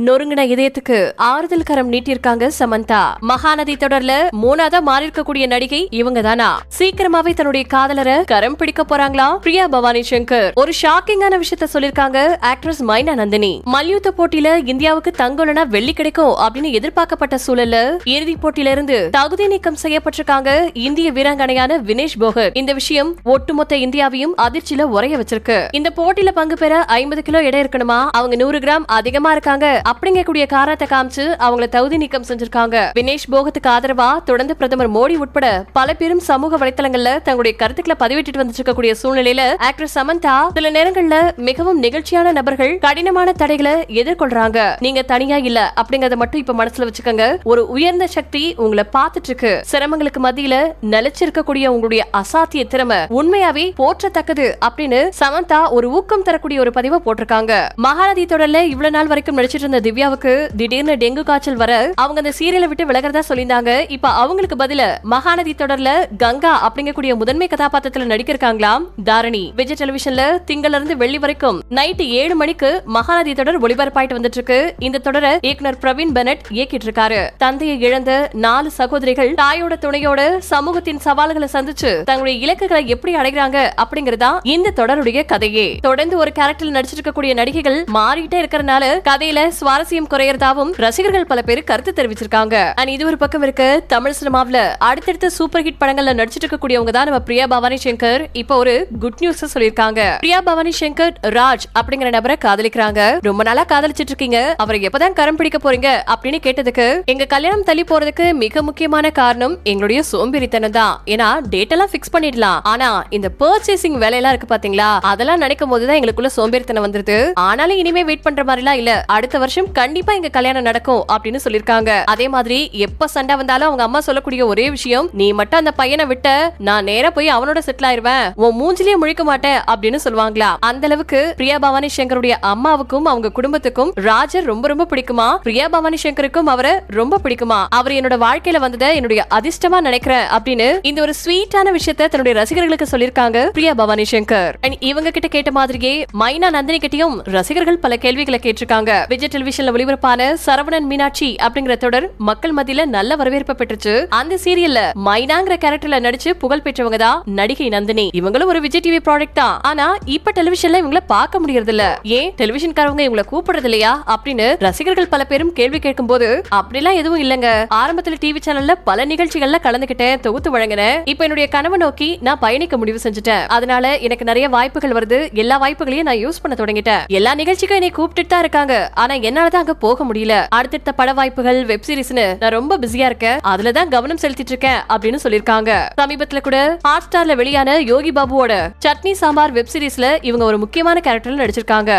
நொறுங்கின இதயத்துக்கு ஆறுதல் கரம் நீட்டியிருக்காங்க சமந்தா. மகாநதி தொடர்ல மூணாவதா மாறி இருக்கக்கூடிய நடிகை இவங்க தானா சீக்கிரமாவே தன்னுடைய காதலரை கரம் பிடிக்க போறாங்களா? பிரியா பவானி சங்கர். ஒரு ஷாக்கிங்கான விஷயத்த சொல்லிருக்காங்க ஆக்ட்ரஸ் மைனா நந்தினி. மல்யுத்த போட்டியில இந்தியாவுக்கு தங்கலனா வெள்ளி கிடைக்கும் அப்படின்னு எதிர்பார்க்கப்பட்ட சூழல்ல இறுதிப் போட்டியில இருந்து தகுதி நீக்கம் செய்யப்பட்டிருக்காங்க இந்திய வீராங்கனையான வினேஷ் போகர் இந்த விஷயம் ஒட்டுமொத்த இந்தியாவையும் அதிர்ச்சியில உரைய வச்சிருக்கு. இந்த போட்டியில பங்கு பெற ஐம்பது கிலோ எடை இருக்கணுமா? அவங்க நூறு கிராம் அதிகமா இருக்காங்க அப்படிங்கக்கூடிய காரணத்தை காமிச்சு அவங்கள தகுதி நீக்கம் செஞ்சிருக்காங்க. வினேஷ் போகத்துக்கு ஆதரவா தொடர்ந்து பிரதமர் மோடி உட்பட பல பேரும் சமூக வலைத்தளங்கள்ல தங்களுடைய கருத்துக்களை பதிவிட்டு வந்து இருக்கக்கூடிய சூழ்நிலையில ஆக்டர் சமந்தா சில நேரங்கள்ல மிகவும் நிகழ்ச்சியான நபர்கள் கடினமான தடைகளை எதிர்கொள்றாங்க. நீங்க தனியா இல்ல அப்படிங்கறத மட்டும் இப்ப மனசுல வச்சுக்கோங்க. ஒரு உயர்ந்த சக்தி உங்களை பார்த்துட்டு இருக்கு சிரமங்களுக்கு மத்தியில நிலைச்சிருக்கக்கூடிய உங்களுடைய அசாத்திய திறமை உண்மையாவே போற்றத்தக்கது அப்படின்னு சமந்தா ஒரு ஊக்கம் தரக்கூடிய ஒரு பதிவை போட்டிருக்காங்க. மகாநதி தொடர்ல இவ்வளவு நாள் வரைக்கும் நடிச்சிட்டு இருந்த திவ்யாவுக்கு திடீர்னு டெங்கு காய்ச்சல் வர அவங்க அந்த சீரியலை விட்டு விலகிறதா சொல்லியிருந்தாங்க. இப்ப அவங்களுக்கு பதில மகாநதி தொடர்ல கங்கா அப்படிங்கக்கூடிய முதன்மை கதாபாத்திரத்துல நடிக்கிறக்காங்களாம் தாரணி. விஜய் டெலிவிஷன்ல திங்கள்ல இருந்து வெள்ளி வரைக்கும் நைட்டு ஏழு மணிக்கு மகாநதி தொடர் ஒளிபரப்பாயிட்டு வந்துட்டு இருக்கு இந்த தொடரை இயக்குனர் பிரவீன் பெனட் இயக்கிட்டு இருக்காரு தந்தையை இழந்த நாலு சகோதரிகள் தாயோட துணையோட சமூகத்தின் சவால்களை சந்திச்சு தங்களுடைய இலக்குகளை எப்படி அடைகிறாங்க அப்படிங்கறதா இந்த தொடருடைய கதையே. தொடர்ந்து ஒரு கேரக்டர் நடிச்சிருக்கக்கூடிய நடிகைகள் மாறிட்டே இருக்கிறனால கதையில சுவாரஸ்யம் குறையறதாவும் ரசிகர்கள் பல பேர் கருத்து தெரிவிச்சிருக்காங்க. அண்ட் இது ஒரு பக்கம் இருக்கு தமிழ் சினிமாவில அடுத்தடுத்த சூப்பர் ஹிட் படங்கள்ல நடிச்சிட்டு இருக்கக்கூடியவங்க தான் நம்ம பிரியா பவானி சங்கர் இப்போ ஒரு குட் நியூஸ் சொல்லியிருக்காங்க. பிரியா பவானி சங்கர் ராஜ் அப்படிங்கிற நபரை காதலிக்கிறாங்க. ரொம்ப நாளா காதலிச்சிட்டு இருக்கீங்க. அவரை எப்பதான் கரம் பிடிக்க போறீங்க அப்படின்னு கேட்டதுக்கு எங்க கல்யாணம் தள்ளி போறதுக்கு மிக முக்கியமான காரணம் எங்களுடைய சோம்பேறித்தனம் தான். ஏன்னா டேட் எல்லாம் பிக்ஸ் பண்ணிடலாம். ஆனா இந்த பர்ச்சேசிங் வேலையெல்லாம் இருக்கு பாத்தீங்களா? அதெல்லாம் நினைக்கும் போதுதான் எங்களுக்குள்ள சோம்பேறித்தனம் வந்துருது. ஆனாலும் இனிமே வெயிட் பண்ற மாதிரிலாம் இல்ல. அடுத்த வருஷம் கண்டிப்பா எங்க கல்யாணம் நடக்கும் அப்படின்னு சொல்லிருக்காங்க. அதே மாதிரி எப்ப சண்டை வந்தாலும் அவங்க அம்மா சொல்லக்கூடிய ஒரே விஷயம் நீ மட்டும் அந்த பையனை விட்ட நான் நேரா போய் அவனோட செட்டில் ஆயிருவேன். உன் மூஞ்சிலேயே முழிக்க மாட்டேன் அப்படின்னு சொல்லுவாங்களா. அந்த அளவுக்கு பிரியா பவானி சங்கருடைய அம்மாவுக்கும் அவங்க குடும்பத்துக்கும் ராஜர் ரொம்ப ரொம்ப பிடிக்குமா? பிரியா பவானி சங்கருக்கும் அவரை ரொம்ப பிடிக்குமா? அவர் என்னோட வாழ்க்கையில வந்ததை என்னுடைய அதிர்ஷ்டமா நினைக்கிறேன் அப்படின்னு இந்த ஒரு ஸ்வீட்டான விஷயத்த தன்னுடைய ரசிகர்களுக்கு சொல்லிருக்காங்க பிரியா பவானி சங்கர். அண்ட் இவங்க கிட்ட கேட்ட மாதிரியே மைனா நந்தினி கிட்டயும் ரசிகர்கள் பல கேள்விகளை கேட்டிருக்காங்க. விஜய் டெலிவிஷன்ல ஒளிபரப்பான சரவணன் மீனாட்சி அப்படிங்கிற தொடர் மக்கள் மத்தியில நல்ல வரவேற்பு பெற்றுச்சு. அந்த சீரியல்ல மைனாங்கிற கேரக்டர்ல நடிச்சு புகழ் பெற்றவங்க தான் நடிகை நந்தினி. இவங்களும் ஒரு விஜய் டிவி ப்ராடக்ட் தான். ஆனா இப்ப டெலிவிஷன்ல இவங்கள பார்க்க முடியறது இல்ல ஏன் டெலிவிஷன்காரவங்க இவங்கள கூப்பிடுறது இல்லையா அப்படின்னு ரசிகர்கள் பல பேரும் கேள்வி கேட்கும் போது அப்படிலாம் எதுவும் இல்லங்க. ஆரம்பத்துல டிவி சேனல்ல பல நிகழ்ச்சிகள்ல கலந்துகிட்டேன் தொகுத்து வழங்கினேன் இப்ப என்னுடைய கனவு நோக்கி நான் பயணிக்க முடிவு செஞ்சுட்டேன். அதனால எனக்கு நிறைய வாய்ப்புகள் வருது. எல்லா வாய்ப்புகளையும் நான் யூஸ் பண்ண தொடங்கிட்டேன். எல்லா நிகழ்ச்சிக்கும் என்னை கூப்பிட்டு தான் இருக்காங்க. ஆனா என்னாலதான் அங்க போக முடியல. அடுத்தடுத்த பட வாய்ப்புகள் வெப் சீரிஸ்னு நான் ரொம்ப பிஸியா இருக்கேன். அதுலதான் கவனம் செலுத்திட்டு இருக்கேன் அப்படின்னு சொல்லிருக்காங்க சமீபத்துல கூட ஹாட் ஸ்டார்ல வெளியான யோகி பாபுவோட சட்னி சாம்பார் வெப் சீரிஸ்ல இவங்க ஒரு முக்கியமான கேரக்டர்ல நடிச்சிருக்காங்க.